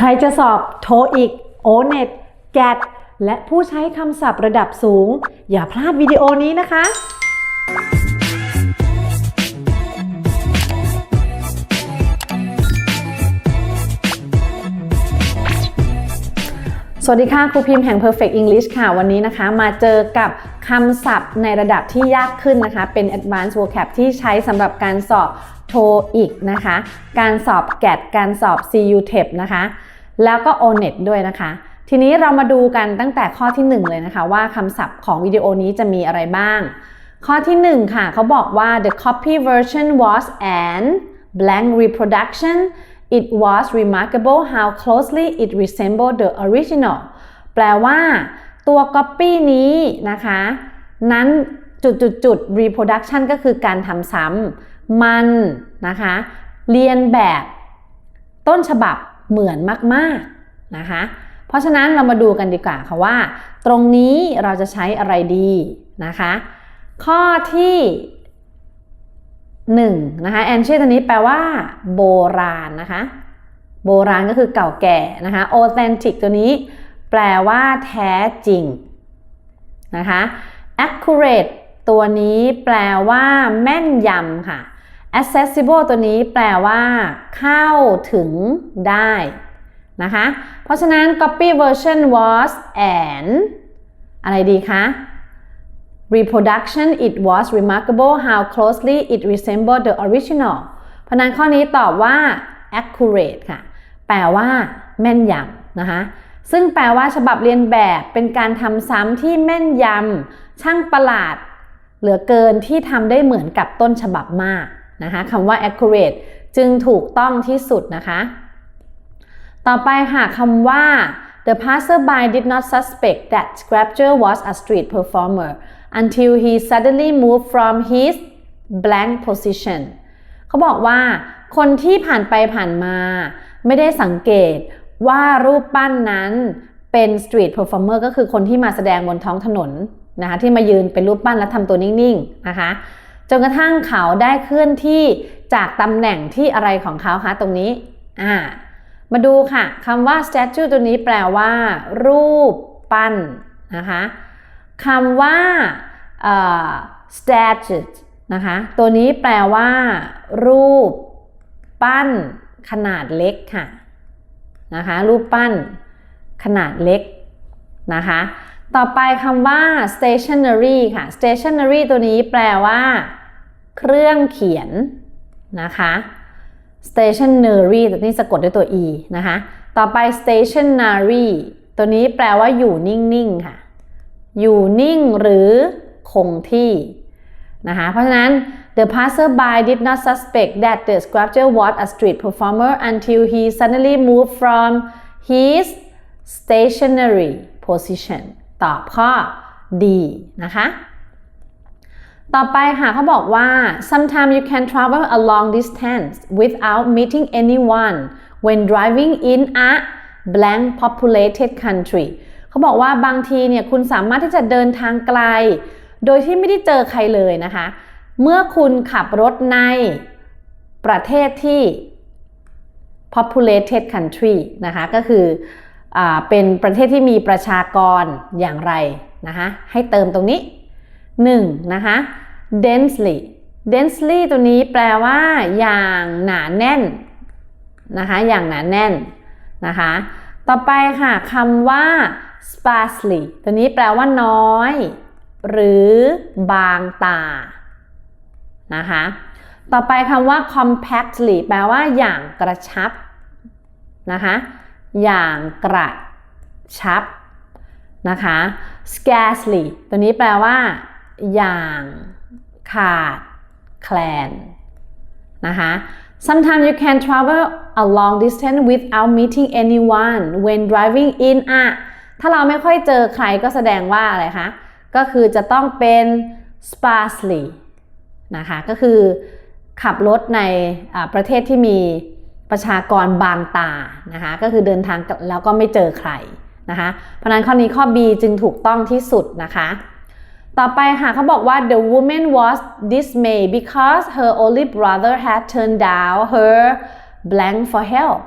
ใครจะสอบโทอีกโอเน็ตแกดและผู้ใช้คำศัพท์ระดับสูง อย่าพลาดวิดีโอนี้นะคะ สวัสดีค่ะ ครูพิมพ์แห่ง Perfect English ค่ะ วันนี้นะคะ มาเจอกับ คำศัพท์ในระดับที่ยากขึ้นนะคะ เป็น Advanced Vocab ที่ใช้สำหรับการสอบโทอีกนะคะ การสอบ GAT การสอบ CU TEP นะคะ แล้วก็ ONET ด้วยนะคะ ทีนี้เรามาดูกันตั้งแต่ข้อที่ 1 เลยนะคะว่าคำศัพท์ของวิดีโอนี้จะมีอะไรบ้าง ข้อที่ 1 ค่ะ เขาบอกว่า the copy version was an blank reproduction it was remarkable how closely it resembled the original แปลว่า ตัว copy นี้นะคะ นั้นจุดจุดจุด reproduction ก็คือการทำซ้ำมันนะคะ เรียนแบบต้นฉบับเหมือนมากๆนะคะ เพราะฉะนั้นเรามาดูกันดีกว่าค่ะว่า ตรงนี้เราจะใช้อะไรดีนะคะ ข้อที่1นะคะแอนชื่อตัวนี้แปลว่า โบราณนะคะ โบราณก็คือเก่าแก่นะคะ authentic ตัวนี้ แปลว่าแท้จริงนะคะ accurate ตัวนี้แปลว่าแม่นยำค่ะ accessible ตัวนี้แปลว่าเข้าถึงได้นะคะ เพราะฉะนั้น copy version was and อะไรดีคะ reproduction it was remarkable how closely it resembled the original เพราะนั้นข้อนี้ตอบว่า accurate ค่ะ แปลว่าแม่นยำนะคะ ซึ่งแปลว่าฉบับเรียนแบบเป็นการทำซ้ำที่แม่นยำช่างประหลาด เหลือเกินที่ทำได้เหมือนกับต้นฉบับมากนะคะคำว่า accurate จึงถูกต้องที่สุดนะคะ ต่อไปค่ะคำว่า the passerby did not suspect that Scrapture was a street performer until he suddenly moved from his blank position เขาบอกว่าคนที่ผ่านไปผ่านมา ไม่ได้สังเกต ว่ารูปปั้นนั้นเป็น street performer ก็คือคนที่มาแสดงบนท้องถนนนะคะที่มายืนเป็นรูปปั้นและทำตัวนิ่งๆนะคะจนกระทั่งเขาได้เคลื่อนที่จากตำแหน่งที่อะไรของเขาคะตรงนี้อ่ามาดูค่ะคำว่า statue ตัวนี้แปลว่า รูปปั้นนะคะคำว่า statue นะคะตัวนี้แปลว่า รูป ปั้นขนาดเล็กค่ะ นะคะ รูปปั้นขนาดเล็กนะคะ ต่อไปคำว่า stationery ค่ะ stationery ตัวนี้แปลว่า เครื่องเขียนนะคะ stationery ตัวนี้สะกดด้วยตัว e นะคะ ต่อไป stationary ตัวนี้แปลว่าอยู่นิ่ง ๆ ค่ะ อยู่นิ่งหรือคงที่นะคะ เพราะฉะนั้น the passerby did not suspect that the sculpture was a street performer until he suddenly moved from his stationary position ตอบข้อ D นะคะ ต่อไปค่ะเขาบอกว่า sometimes you can travel a long distance without meeting anyone when driving in a blank populated country เขาบอกว่าบางทีเนี่ยคุณสามารถที่จะเดินทางไกล โดยที่ไม่ได้เจอใครเลยนะคะ เมื่อคุณขับรถในประเทศที่ populated country นะคะ ก็คืออเป็นประเทศที่มีประชากรอย่างไรนะคะ ให้เติมตรงนี้ 1 นะคะ densely densely ตัวนี้แปลว่าอย่างหนาแน่นนะคะ อย่างหนาแน่นนะคะ ต่อไปค่ะคำว่า sparsely ตัวนี้แปลว่าน้อย หรือบางตา นะคะ ต่อไปคำว่า compactly แปลว่าอย่างกระชับนะคะ อย่างกระชับนะคะ scarcely ตัวนี้แปลว่า อย่างขาดแคลนนะคะ sometimes you can travel a long distance without meeting anyone when driving in a ถ้าเราไม่ค่อยเจอใครก็แสดงว่าอะไรคะ ก็คือจะต้องเป็น sparsely นะคะก็คือขับรถในประเทศที่มีประชากรบางตานะคะก็คือเดินทางแล้วก็ไม่เจอใครนะคะเพราะนั้นข้อนี้ข้อ B จึงถูกต้องที่สุดนะคะต่อไปค่ะเขาบอกว่า the woman was dismayed because her only brother had turned down her blank for help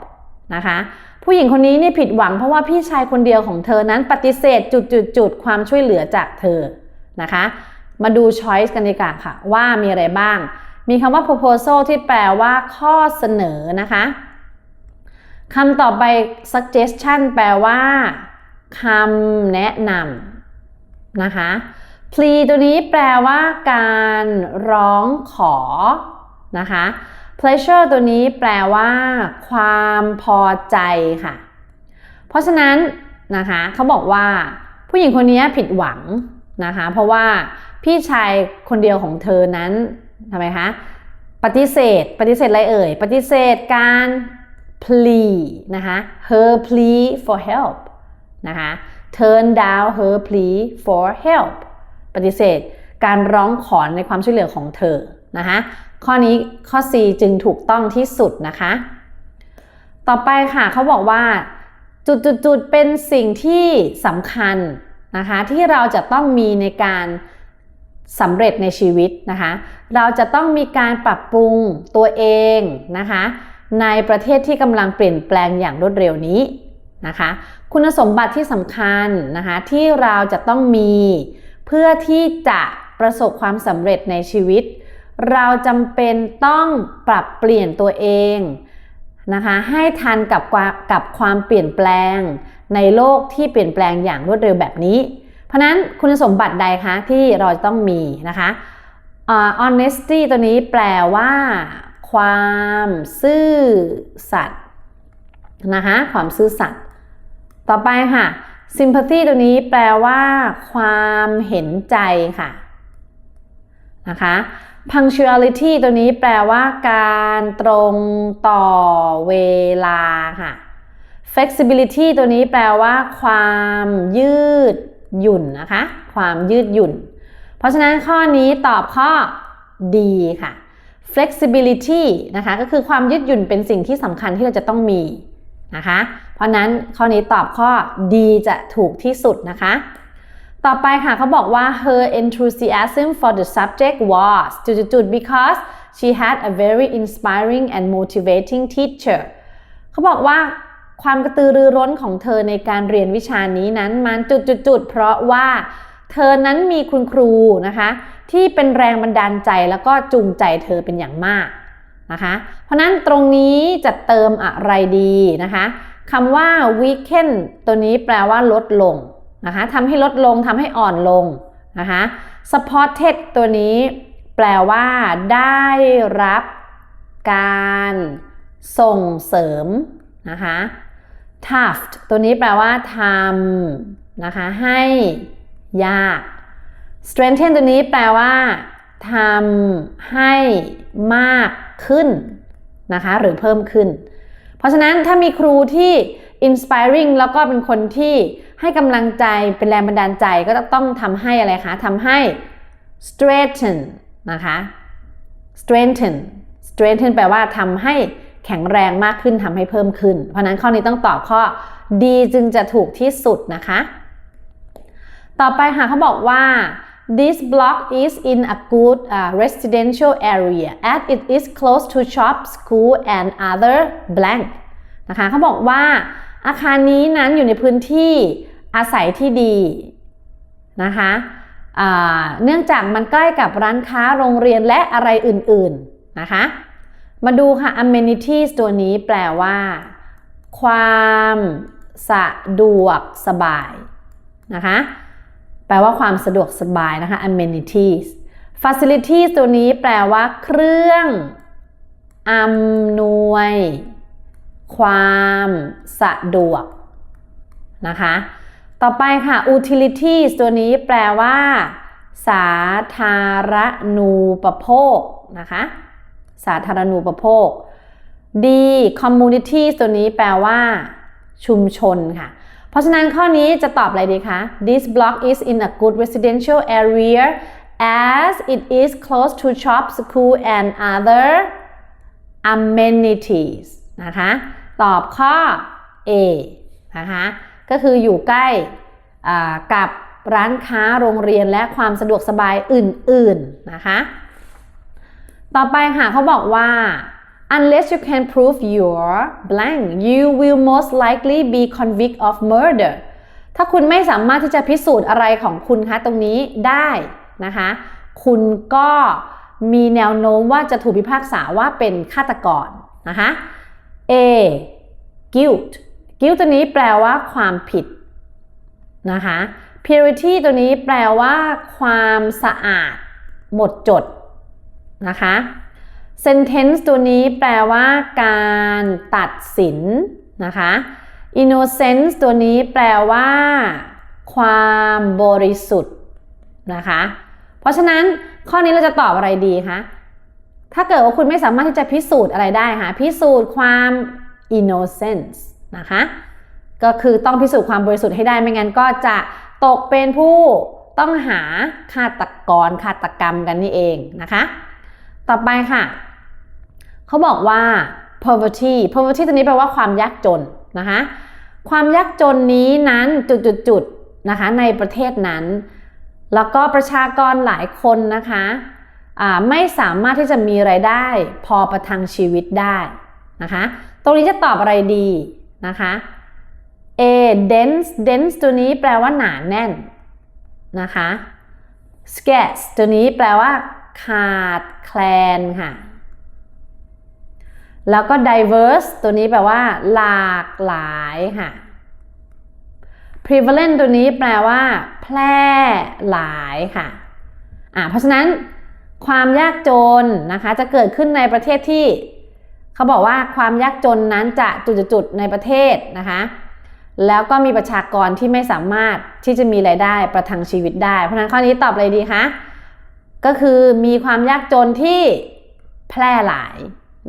นะคะผู้หญิงคนนี้เนี่ยผิดหวังเพราะว่าพี่ชายคนเดียวของเธอนั้นปฏิเสธจุดๆๆความช่วยเหลือจากเธอนะคะ มาดู choice กันดีกว่าค่ะ ว่ามีอะไรบ้าง มีคำว่า proposal ที่แปลว่าข้อเสนอนะคะคำต่อไป suggestion แปลว่าคำแนะนำนะคะ plea ตัวนี้แปลว่าการร้องขอนะคะ pleasure ตัวนี้แปลว่าความพอใจค่ะ เพราะฉะนั้นนะคะเขาบอกว่าผู้หญิงคนนี้ผิดหวังนะคะ เพราะว่า พี่ชายคนเดียวของเธอนั้นทำไมคะปฏิเสธ ปฏิเสธอะไรเอ่ย ปฏิเสธการ plea นะคะ her plea for help นะคะ turn down her plea for help ปฏิเสธการร้องขอในความช่วยเหลือของเธอนะคะข้อนี้ข้อ C จึงถูกต้องที่สุดนะคะ ต่อไปค่ะเขาบอกว่า จุดๆๆเป็นสิ่งที่สำคัญนะคะที่เราจะต้องมีในการ สำเร็จในชีวิตนะคะ เราจะต้องมีการปรับปรุงตัวเองนะคะ ในประเทศที่กำลังเปลี่ยนแปลงอย่างรวดเร็วนี้นะคะ คุณสมบัติที่สำคัญนะคะที่เราจะต้องมีเพื่อที่จะประสบความสำเร็จในชีวิต เราจำเป็นต้องปรับเปลี่ยนตัวเองนะคะให้ทันกับกับความเปลี่ยนแปลงในโลกที่เปลี่ยนแปลงอย่างรวดเร็วแบบนี้ เพราะนั้นคุณสมบัติใดคะที่เราต้องมีนะคะ uh, honesty ตัวนี้แปลว่า ความซื่อสัตย์นะคะความซื่อสัตย์ต่อไปค่ะ sympathy ตัวนี้แปลว่า ความเห็นใจค่ะนะคะ punctuality ตัวนี้แปลว่าการตรงต่อเวลาค่ะ flexibility ตัวนี้แปลว่า ความยืด หยุ่นนะคะ ความยืดหยุ่น เพราะฉะนั้นข้อนี้ตอบข้อดีค่ะ flexibility นะคะก็คือความยืดหยุ่นเป็นสิ่งที่สำคัญที่เราจะต้องมีนะคะ เพราะนั้นข้อนี้ตอบข้อดีจะถูกที่สุดนะคะ ต่อไปค่ะเขาบอกว่า her enthusiasm for the subject was จุดๆ because she had a very inspiring and motivating teacher เขาบอกว่า ความกระตือรือร้นของเธอในการเรียนวิชานี้นั้นมันจุดๆเพราะว่าเธอนั้นมีคุณครูนะคะ ที่เป็นแรงบันดาลใจแล้วก็จูงใจเธอเป็นอย่างมากนะคะ เพราะนั้นตรงนี้จะเติมอะไรดีนะคะคำว่า weekend ตัวนี้แปลว่าลดลงนะคะทำให้ลดลงทำให้อ่อนลงนะคะ supported ตัวนี้แปลว่าได้รับการส่งเสริมนะคะ tough ตัวนี้แปลว่าทำนะคะ ให้ยาก strengthen ตัวนี้แปลว่าทำให้มากขึ้นนะคะ หรือเพิ่มขึ้น เพราะฉะนั้นถ้ามีครูที่ inspiring แล้วก็เป็นคนที่ให้กำลังใจเป็นแรงบันดาลใจก็ต้องทำให้อะไรคะทำให้ straighten นะคะ strengthen strengthen แปลว่าทำให้ แข็งแรงมากขึ้นทำให้เพิ่มขึ้น เพราะนั้นข้อนี้ต้องตอบข้อดีจึงจะถูกที่สุดนะคะ ต่อไปค่ะเขาบอกว่า this block is in a good uh, residential area as it is close to shop school and other blank นะคะเขาบอกว่าอาคารนี้นั้นอยู่ในพื้นที่อาศัยที่ดีนะคะเนื่องจากมันใกล้กับร้านค้าโรงเรียนและอะไรอื่นๆนะคะ มาดูค่ะ amenities ตัวนี้แปลว่า ความสะดวกสบายนะคะ แปลว่าความสะดวกสบายนะคะ amenities facilities ตัวนี้แปลว่า เครื่องอำนวย ความสะดวกนะคะ ต่อไปค่ะ utilities ตัวนี้แปลว่า สาธารณูปโภคนะคะ สาธารณูปโภค D community ตัวนี้แปลว่า ชุมชนค่ะ เพราะฉะนั้นข้อนี้จะตอบอะไรดีคะ This block is in a good residential area as it is close to shop school and other amenities นะคะ ตอบข้อ A นะคะ ก็คืออยู่ใกล้กับร้านค้าโรงเรียนและความสะดวกสบายอื่น ๆ นะคะ ต่อไปค่ะเขาบอกว่า unless you can prove your blank you will most likely be convicted of murder ถ้าคุณไม่สามารถที่จะพิสูจน์อะไรของคุณคะตรงนี้ได้นะคะ คุณก็มีแนวโน้มว่าจะถูกพิพากษาว่าเป็นฆาตกรนะคะ A guilt guilt ตัวนี้แปลว่าความผิดนะคะ purity ตัวนี้แปลว่าความสะอาด หมดจด นะคะ sentence ตัวนี้แปลว่าการตัดสินนะคะ innocence ตัวนี้แปลว่า ความบริสุทธิ์นะคะ เพราะฉะนั้นข้อนี้เราจะตอบอะไรดีคะ ถ้าเกิดว่าคุณไม่สามารถที่จะพิสูจน์อะไรได้คะพิสูจน์ความ innocence นะคะ ก็คือต้องพิสูจน์ความบริสุทธิ์ให้ได้ไม่งั้นก็จะตกเป็นผู้ต้องหาฆาตกรฆาตกรรมกันนี่เองนะคะ ต่อไปค่ะ เขาบอกว่า poverty poverty ตัวนี้แปลว่าความยากจนนะคะ ความยากจนนี้นั้นจุดๆๆนะคะในประเทศนั้น แล้วก็ประชากรหลายคนนะคะไม่สามารถที่จะมีไรายได้พอประทังชีวิตได้นะคะ ตรงนี้จะตอบอะไรดีนะคะ A dense dense ตัวนี้แปลว่าหนาแน่นนะคะ scarce ตัวนี้แปลว่า ขาดแคลนค่ะ แล้วก็ diverse ตัวนี้แปลว่า หลากหลายค่ะ prevalent ตัวนี้แปลว่า แพร่หลายค่ะอ่าเพราะฉะนั้นความยากจนนะคะจะเกิดขึ้นในประเทศที่ เขาบอกว่าความยากจนนั้นจะจุดๆในประเทศนะคะ แล้วก็มีประชากรที่ไม่สามารถที่จะมีรายได้ประทังชีวิตได้ เพราะฉะนั้นข้อนี้ตอบอะไรดีคะ ก็คือมีความยากจนที่แพร่หลาย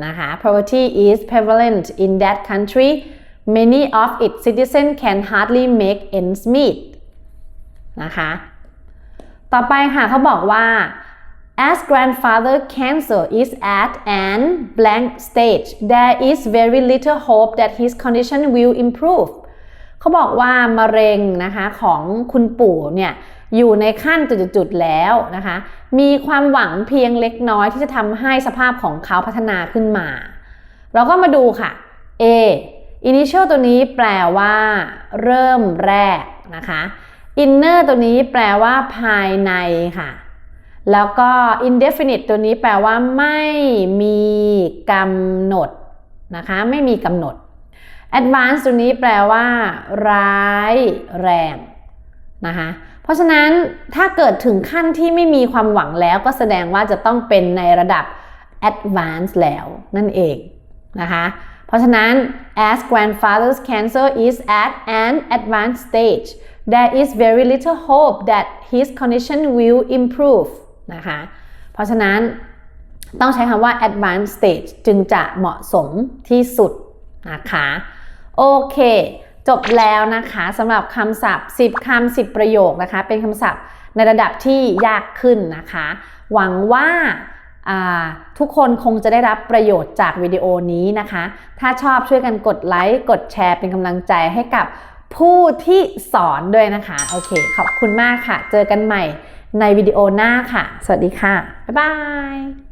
นะคะ poverty is prevalent in that country many of its citizens can hardly make ends meet นะคะ ต่อไปค่ะเขาบอกว่า as grandfather cancer is at an blank stage there is very little hope that his condition will improve เขาบอกว่ามะเร็งนะคะของคุณปู่เนี่ย อยู่ในขั้นจุดๆแล้วนะคะ มีความหวังเพียงเล็กน้อยที่จะทำให้สภาพของเขาพัฒนาขึ้นมา เราก็มาดูค่ะ A initial ตัวนี้แปลว่า เริ่มแรกนะคะ inner ตัวนี้แปลว่า ภายในค่ะ แล้วก็ indefinite ตัวนี้แปลว่า ไม่มีกำหนดนะคะ ไม่มีกำหนด advance ตัวนี้แปลว่า ร้ายแรงนะคะ เพราะฉะนั้นถ้าเกิดถึงขั้นที่ไม่มีความหวังแล้วก็แสดงว่าจะต้องเป็นในระดับ advanced แล้วนั่นเองนะคะเพราะฉะนั้น as grandfather's cancer is at an advanced stage there is very little hope that his condition will improve นะคะเพราะฉะนั้นต้องใช้คำว่า advanced stage จึงจะเหมาะสมที่สุดนะคะโอเค จบแล้วนะคะสำหรับคำศัพท์ 10คำ10 ประโยคนะคะ เป็นคำศัพท์ในระดับที่ยากขึ้นนะคะ หวังว่าทุกคนคงจะได้รับประโยชน์จากวิดีโอนี้นะคะ ถ้าชอบช่วยกันกดไลค์ กดแชร์เป็นกำลังใจให้กับผู้ที่สอนด้วยนะคะ โอเค ขอบคุณมากค่ะ เจอกันใหม่ในวิดีโอหน้าค่ะ สวัสดีค่ะ บ๊ายบาย